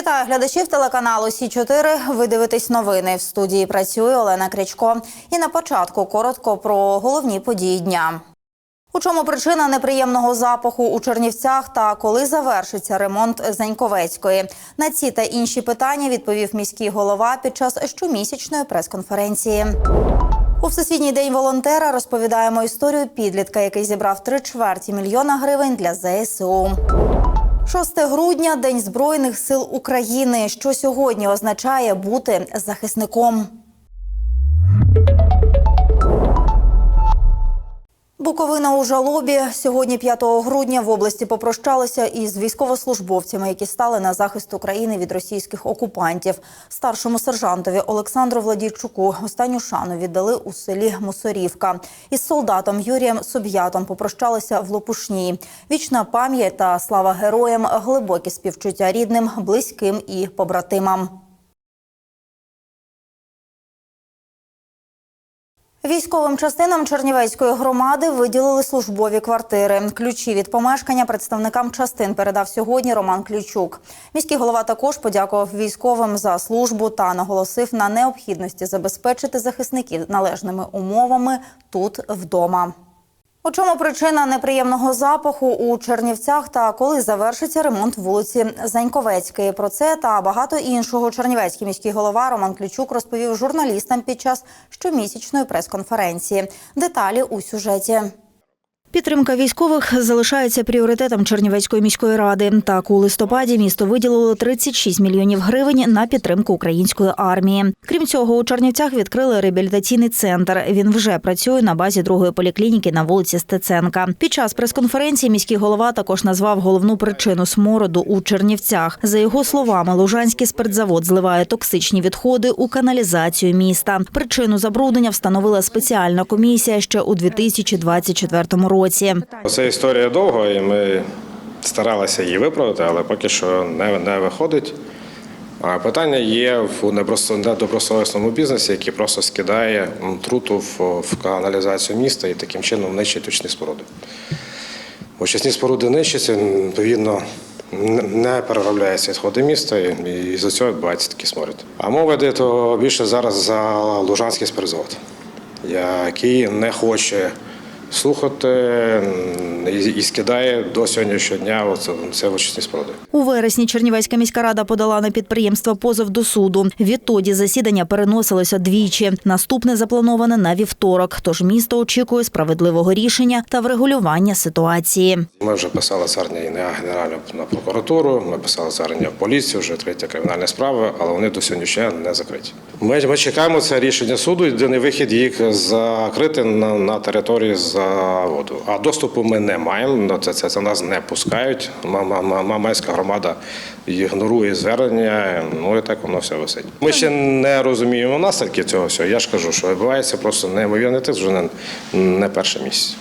Вітаю глядачів телеканалу Сі 4 Ви дивитесь новини. В студії працює Олена Крячко. І на початку коротко про головні події дня. У чому причина неприємного запаху у Чернівцях та коли завершиться ремонт Заньковецької? На ці та інші питання відповів міський голова під час щомісячної прес-конференції. У всесвітній день волонтера розповідаємо історію підлітка, який зібрав три чверті мільйона гривень для ЗСУ. 6 грудня День Збройних сил України, що сьогодні означає бути захисником. Буковина у жалобі сьогодні, 5 грудня, в області попрощалися із військовослужбовцями, які стали на захист України від російських окупантів. Старшому сержантові Олександру Владійчуку останню шану віддали у селі Мусорівка. Із солдатом Юрієм Соб'ятом попрощалися в Лопушні. Вічна пам'ять та слава героям, глибокі співчуття рідним, близьким і побратимам. Військовим частинам Чернівецької громади виділили службові квартири. Ключі від помешкання представникам частин передав сьогодні Роман Ключук. Міський голова також подякував військовим за службу та наголосив на необхідності забезпечити захисників належними умовами тут вдома. У чому причина неприємного запаху у Чернівцях та коли завершиться ремонт вулиці Заньковецької? Про це та багато іншого Чернівецький міський голова Роман Ключук розповів журналістам під час щомісячної прес-конференції. Деталі у сюжеті. Підтримка військових залишається пріоритетом Чернівецької міської ради. Так, у листопаді місто виділило 36 мільйонів гривень на підтримку української армії. Крім цього, у Чернівцях відкрили реабілітаційний центр. Він вже працює на базі другої поліклініки на вулиці Стеценка. Під час прес-конференції міський голова також назвав головну причину смороду у Чернівцях. За його словами, Лужанський спиртзавод зливає токсичні відходи у каналізацію міста. Причину забруднення встановила спеціальна комісія ще у 2024 році. Це історія довга, і ми старалися її виправити, але поки що не, не виходить. А питання є в недобросовісному бізнесі, який просто скидає труту в, в каналізацію міста і таким чином нищить очні споруди. Очисні споруди нищаться, відповідно, не переробляються відходи міста, і, за цього відбувається такий сморід. А мова йде то більше зараз за Лужанський спиртзавод, який не хоче слухати і, скидає до сьогоднішнього дня оце, це в очисні споруди. У вересні Чернівецька міська рада подала на підприємство позов до суду. Відтоді засідання переносилося двічі. Наступне заплановане на вівторок. Тож місто очікує справедливого рішення та врегулювання ситуації. Ми вже писали звернення і на Генеральну на прокуратуру, ми писали звернення в поліцію, вже третя кримінальна справа, але вони до сьогоднішнього дня не закриті. Ми, ми чекаємо це рішення суду, єдиний вихід їх закрити на, на території заводу. А доступу ми не маємо. Це, це, це нас не пускають. Ма- ма- ма- Мамайська громада ігнорує звернення. Ну і так воно все висить. Ми ще не розуміємо наслідки цього всього. Я ж кажу, що відбувається просто неймовірний тиск вже не, не перший місяць.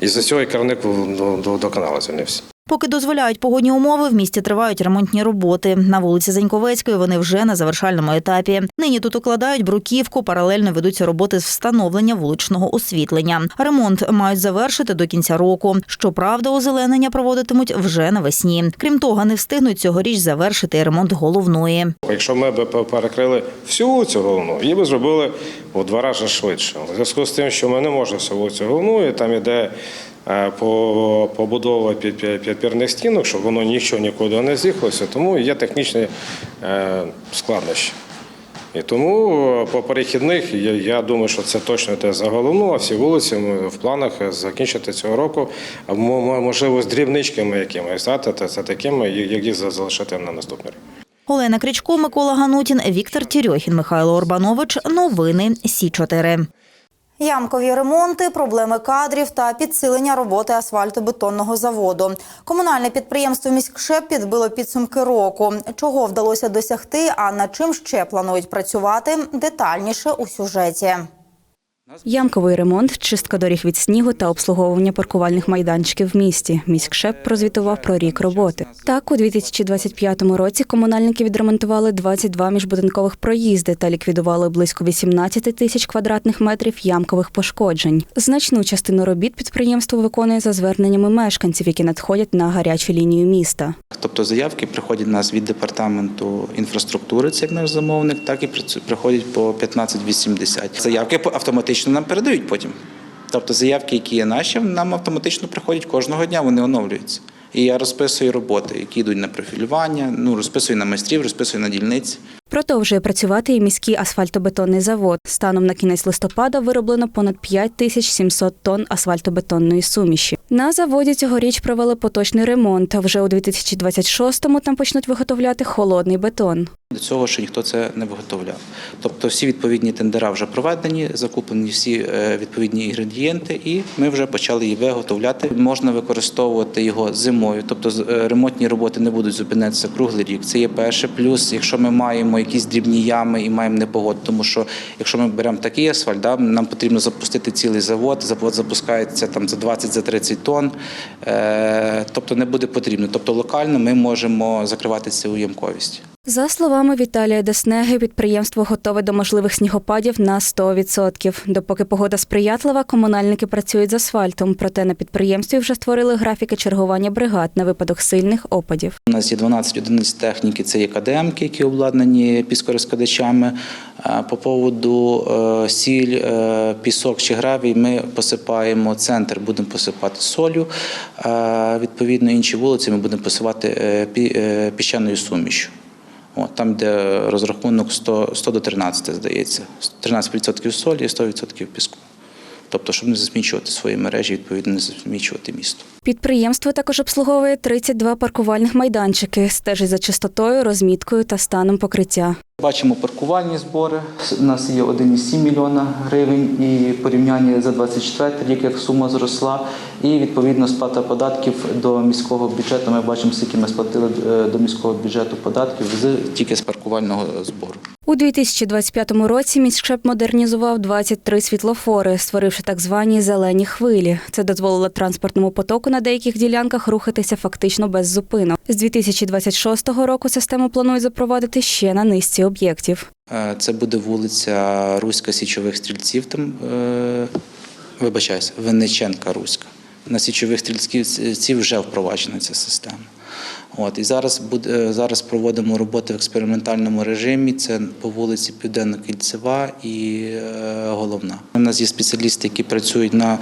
І за цього і керівник до, до, до звільнився. Поки дозволяють погодні умови, в місті тривають ремонтні роботи. На вулиці Заньковецької вони вже на завершальному етапі. Нині тут укладають бруківку, паралельно ведуться роботи з встановлення вуличного освітлення. Ремонт мають завершити до кінця року. Щоправда, озеленення проводитимуть вже навесні. Крім того, не встигнуть цьогоріч завершити ремонт головної. Якщо ми б перекрили всю цю головну, її б зробили в два рази швидше. У зв'язку з тим, що ми не можемо всю цю головну, і там іде е, по- побудова під- під- підпірних стінок, щоб воно нічого нікуди не з'їхалося, тому є технічні е, складнощі. І тому е, по перехідних я, думаю, що це точно те за а всі вулиці ми в планах закінчити цього року, можливо з дрібничками якимись, це такими, як їх залишити на наступний рік. Олена Крічко, Микола Ганутін, Віктор Тірьохін, Михайло Орбанович. Новини Сі 4 Ямкові ремонти, проблеми кадрів та підсилення роботи асфальтобетонного заводу. Комунальне підприємство «Міськшеп» підбило підсумки року. Чого вдалося досягти, а над чим ще планують працювати – детальніше у сюжеті. Ямковий ремонт, чистка доріг від снігу та обслуговування паркувальних майданчиків в місті. Міськшеп прозвітував про рік роботи. Так, у 2025 році комунальники відремонтували 22 міжбудинкових проїзди та ліквідували близько 18 тисяч квадратних метрів ямкових пошкоджень. Значну частину робіт підприємство виконує за зверненнями мешканців, які надходять на гарячу лінію міста. Тобто заявки приходять нас від департаменту інфраструктури, це як наш замовник, так і приходять по 1580. Заявки по- автоматично нам передають потім. Тобто заявки, які є наші, нам автоматично приходять кожного дня, вони оновлюються. І я розписую роботи, які йдуть на профілювання, ну розписую на майстрів, розписую на дільниці. Продовжує працювати і міський асфальтобетонний завод. Станом на кінець листопада вироблено понад 5700 тонн асфальтобетонної суміші. На заводі цьогоріч провели поточний ремонт. Вже у 2026-му там почнуть виготовляти холодний бетон. До цього ще ніхто це не виготовляв. Тобто всі відповідні тендера вже проведені, закуплені всі е, відповідні інгредієнти, і ми вже почали її виготовляти. Можна використовувати його зимою, тобто е, ремонтні роботи не будуть зупинятися круглий рік. Це є перше. Плюс, якщо ми маємо якісь дрібні ями і маємо непогоду, тому що якщо ми беремо такий асфальт, да, нам потрібно запустити цілий завод. Завод запускається там за 20 за 30 тонн, е, тобто не буде потрібно. Тобто локально ми можемо закривати цю ямковість. За словами Віталія Деснеги, підприємство готове до можливих снігопадів на 100%. Допоки погода сприятлива, комунальники працюють з асфальтом. Проте на підприємстві вже створили графіки чергування бригад на випадок сильних опадів. У нас є 12 одиниць техніки, це є КДМки, які обладнані піскорозкладачами. Е, По поводу е, сіль, е, пісок чи гравій ми посипаємо центр, будемо посипати солью. Е, Відповідно, інші вулиці ми будемо посипати пі- піщаною сумішю. От, там, де розрахунок 100, 100 до 13, здається. 13% солі і 100% піску. Тобто, щоб не засмічувати свої мережі, відповідно, не засмічувати місто. Підприємство також обслуговує 32 паркувальних майданчики, стежить за чистотою, розміткою та станом покриття. Бачимо паркувальні збори. У нас є 1,7 мільйона гривень і порівняння за 24 рік, як сума зросла. І відповідно сплата податків до міського бюджету. Ми бачимо, скільки ми сплатили е, до міського бюджету податків з тільки з паркувального збору. У 2025 році міськшеп модернізував 23 світлофори, створивши так звані зелені хвилі. Це дозволило транспортному потоку на деяких ділянках рухатися фактично без зупинок. З 2026 року систему планують запровадити ще на низці об'єктів. Е, Це буде вулиця Руська Січових стрільців. Там е, вибачаюся, Винниченка Руська. На січових стрільців вже впроваджена ця система. От і зараз буде зараз проводимо роботи в експериментальному режимі. Це по вулиці Південно-Кільцева і е, головна. У нас є спеціалісти, які працюють на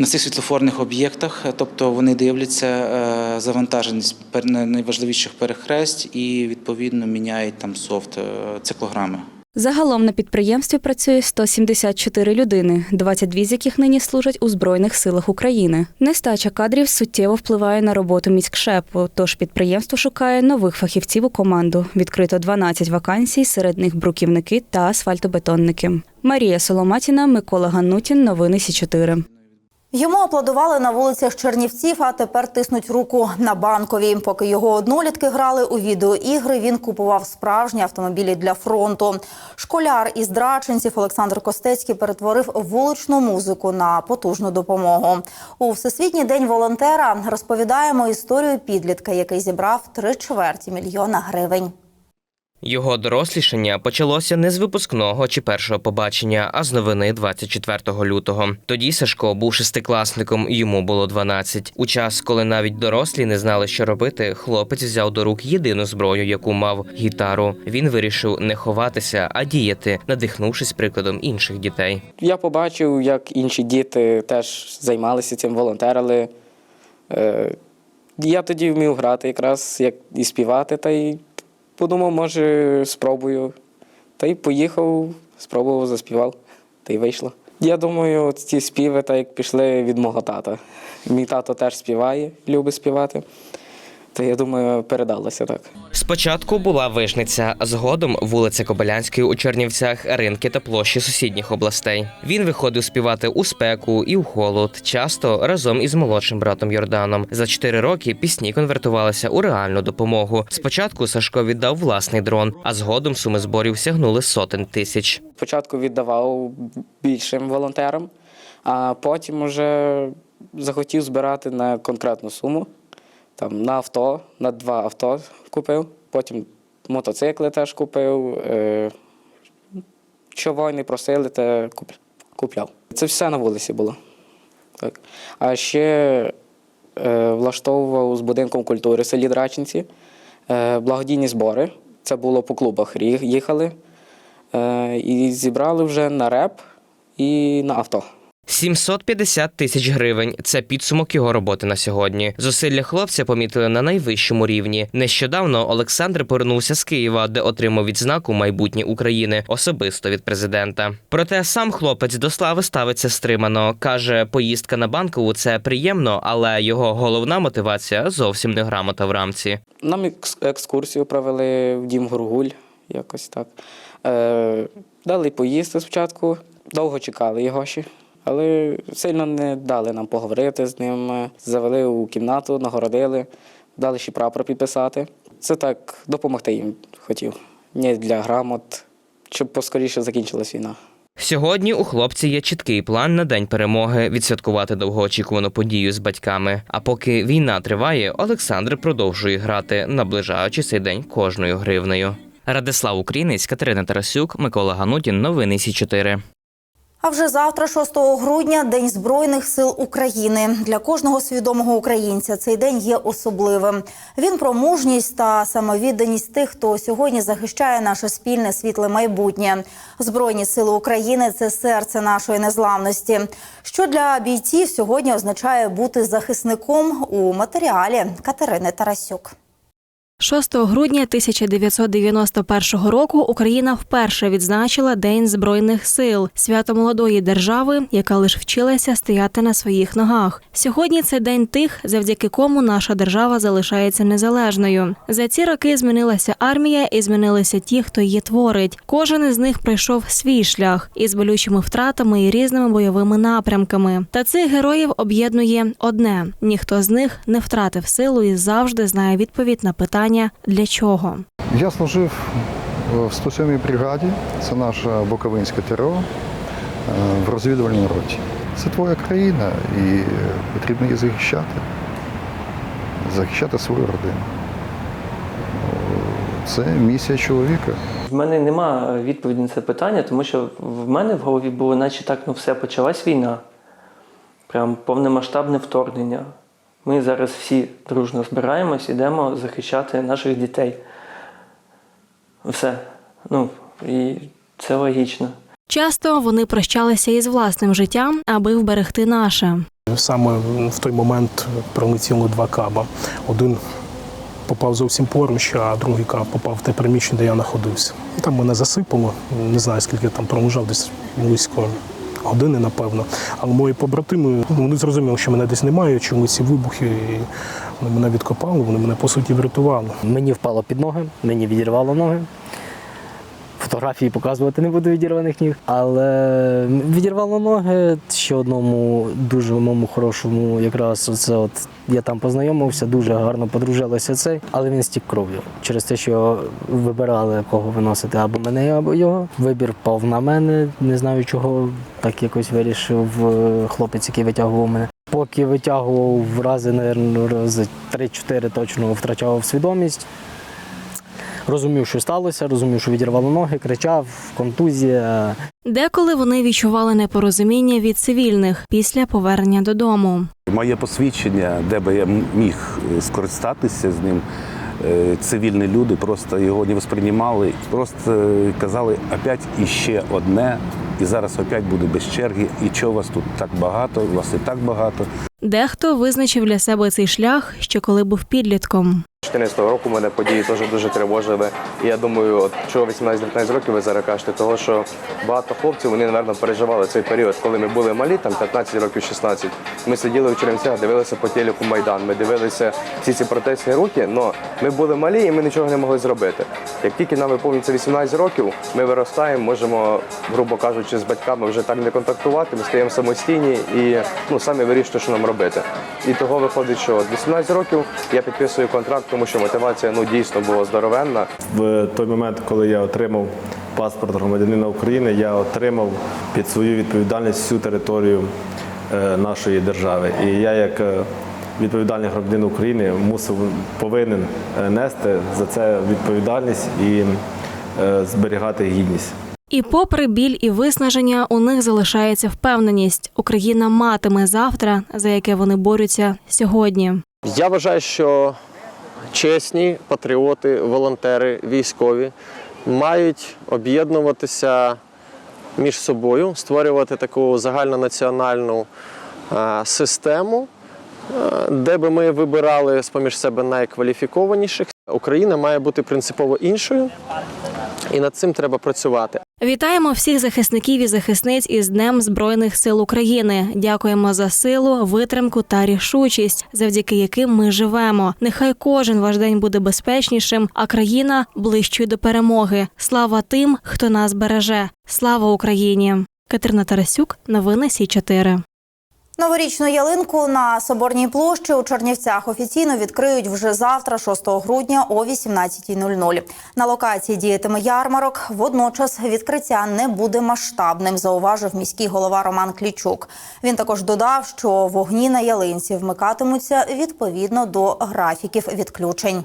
на цих світлофорних об'єктах, тобто вони дивляться е, завантаженість найважливіших перехресть і відповідно міняють там софт е, циклограми. Загалом на підприємстві працює 174 людини, 22 з яких нині служать у Збройних силах України. Нестача кадрів суттєво впливає на роботу міськшепу, тож підприємство шукає нових фахівців у команду. Відкрито 12 вакансій, серед них бруківники та асфальтобетонники. Марія Соломатіна, Микола Ганутін. Новини Сі 4 Йому аплодували на вулицях Чернівців, а тепер тиснуть руку на банковій. Поки його однолітки грали у відеоігри, він купував справжні автомобілі для фронту. Школяр із Драченців Олександр Костецький перетворив вуличну музику на потужну допомогу. У Всесвітній день волонтера розповідаємо історію підлітка, який зібрав три чверті мільйона гривень. Його дорослішання почалося не з випускного чи першого побачення, а з новини 24 лютого. Тоді Сашко був шестикласником, йому було 12. У час, коли навіть дорослі не знали, що робити, хлопець взяв до рук єдину зброю, яку мав гітару. Він вирішив не ховатися, а діяти, надихнувшись прикладом інших дітей. Я побачив, як інші діти теж займалися цим, волонтерили. Е, Я тоді вмів грати якраз як і співати, та й подумав, може, спробую. Та й поїхав, спробував, заспівав, та й вийшло. Я думаю, ці співи так як пішли від мого тата. Мій тато теж співає, любить співати. То я думаю, передалося так. Спочатку була вижниця, а згодом вулиця Кобилянської у Чернівцях, ринки та площі сусідніх областей. Він виходив співати у спеку і у холод, часто разом із молодшим братом Йорданом. За чотири роки пісні конвертувалися у реальну допомогу. Спочатку Сашко віддав власний дрон, а згодом суми зборів сягнули сотень тисяч. Спочатку віддавав більшим волонтерам, а потім вже захотів збирати на конкретну суму. Там, на авто, на два авто купив, потім мотоцикли теж купив. Е, що воїни просили, те куп- купляв. Це все на вулиці було. Так. А ще е, влаштовував з будинком культури в селі Драчинці е, благодійні збори. Це було по клубах їхали. Е, і зібрали вже на реп і на авто. 750 тисяч гривень це підсумок його роботи на сьогодні. Зусилля хлопця помітили на найвищому рівні. Нещодавно Олександр повернувся з Києва, де отримав відзнаку майбутнє України особисто від президента. Проте сам хлопець до слави ставиться стримано. каже, поїздка на банкову це приємно, але його головна мотивація зовсім не грамота в рамці. Нам екскурсію провели в дім Горгуль, якось так. Е, дали поїсти спочатку, довго чекали його ще, але сильно не дали нам поговорити з ним. Завели у кімнату, нагородили, дали ще прапор підписати. Це так допомогти їм хотів. Не для грамот, щоб поскоріше закінчилась війна. Сьогодні у хлопця є чіткий план на день перемоги відсвяткувати довгоочікувану подію з батьками. А поки війна триває, Олександр продовжує грати, наближаючи цей день кожною гривнею. Радислав Українець, Катерина Тарасюк, Микола Ганутін. Новини Сі 4 А вже завтра, 6 грудня, День Збройних сил України. Для кожного свідомого українця цей день є особливим. Він про мужність та самовідданість тих, хто сьогодні захищає наше спільне світле майбутнє. Збройні сили України це серце нашої незламності. Що для бійців сьогодні означає бути захисником у матеріалі Катерини Тарасюк. 6 грудня 1991 року Україна вперше відзначила День збройних сил, свято молодої держави, яка лише вчилася стояти на своїх ногах. Сьогодні це день тих, завдяки кому наша держава залишається незалежною. За ці роки змінилася армія і змінилися ті, хто її творить. Кожен із них пройшов свій шлях із болючими втратами і різними бойовими напрямками. Та цих героїв об'єднує одне: ніхто з них не втратив силу і завжди знає відповідь на питання для чого. Я служив е, в 107-й бригаді, це наша Буковинська ТРО, е, в розвідувальній роті. Це твоя країна і е, потрібно її захищати, захищати свою родину. Це місія чоловіка. В мене нема відповіді на це питання, тому що в мене в голові було, наче так, ну все, почалась війна. Прям повномасштабне вторгнення. Ми зараз всі дружно збираємось, ідемо захищати наших дітей. Все. Ну, і це логічно. Часто вони прощалися із власним життям, аби вберегти наше. Саме в той момент прилетіло два каба. Один попав зовсім поруч, а другий каб попав в те приміщення, де я знаходився. Там мене засипало, не знаю, скільки я там пролежав, десь близько години, напевно. Але мої побратими вони зрозуміли, що мене десь немає, чому ці вибухи. І вони мене відкопали, вони мене по суті врятували. Мені впало під ноги, мені відірвало ноги. Фотографії показувати не буду відірваних ніг. Але відірвало ноги ще одному дуже моєму хорошому, якраз оце от я там познайомився, дуже гарно подружилися цей, але він стік кров'ю. Через те, що вибирали кого виносити або мене, або його. Вибір впав на мене, не знаю чого. Так якось вирішив е, хлопець, який витягував мене. Поки витягував рази, мабуть, рази 3-4 точно втрачав свідомість. Розумів, що сталося, розумів, що відірвало ноги, кричав, контузія. Деколи вони відчували непорозуміння від цивільних після повернення додому. Моє посвідчення, де би я міг скористатися з ним, е, цивільні люди просто його не восприймали. Просто казали, опять іще одне, і зараз опять буде без черги. І чого вас тут так багато? Вас і так багато. Дехто визначив для себе цей шлях ще коли був підлітком. 2014 року мене події теж дуже тривожили. І я думаю, от чого 18-19 років ви зараз кажете, того що багато хлопців вони, напевно, переживали цей період, коли ми були малі, там 15 років, 16. Ми сиділи в Черемцях, дивилися по телеку Майдан, ми дивилися всі ці протестні рухи, але ми були малі і ми нічого не могли зробити. Як тільки нам виповнюється 18 років, ми виростаємо, можемо, грубо кажучи, з батьками вже так не контактувати, ми стаємо самостійні і ну, самі вирішуємо, що нам робити. І того виходить, що 18 років я підписую контракт, тому що мотивація ну, дійсно була здоровенна. В той момент, коли я отримав паспорт громадянина України, я отримав під свою відповідальність всю територію е, нашої держави. І я, як е, відповідальний громадянин України, мусив повинен е, нести за це відповідальність і зберігати гідність. І попри біль і виснаження, у них залишається впевненість. Україна матиме завтра, за яке вони борються сьогодні. Я вважаю, що чесні патріоти, волонтери, військові мають об'єднуватися між собою, створювати таку загальнонаціональну е, систему, е, де би ми вибирали з-поміж себе найкваліфікованіших. Україна має бути принципово іншою, і над цим треба працювати. Вітаємо всіх захисників і захисниць із Днем Збройних сил України. Дякуємо за силу, витримку та рішучість, завдяки яким ми живемо. Нехай кожен ваш день буде безпечнішим, а країна ближчою до перемоги. Слава тим, хто нас береже. Слава Україні! Катерина Тарасюк, новини Сі 4 Новорічну ялинку на Соборній площі у Чернівцях офіційно відкриють вже завтра, 6 грудня о 18.00. На локації діятиме ярмарок. Водночас відкриття не буде масштабним, зауважив міський голова Роман Клічук. Він також додав, що вогні на ялинці вмикатимуться відповідно до графіків відключень.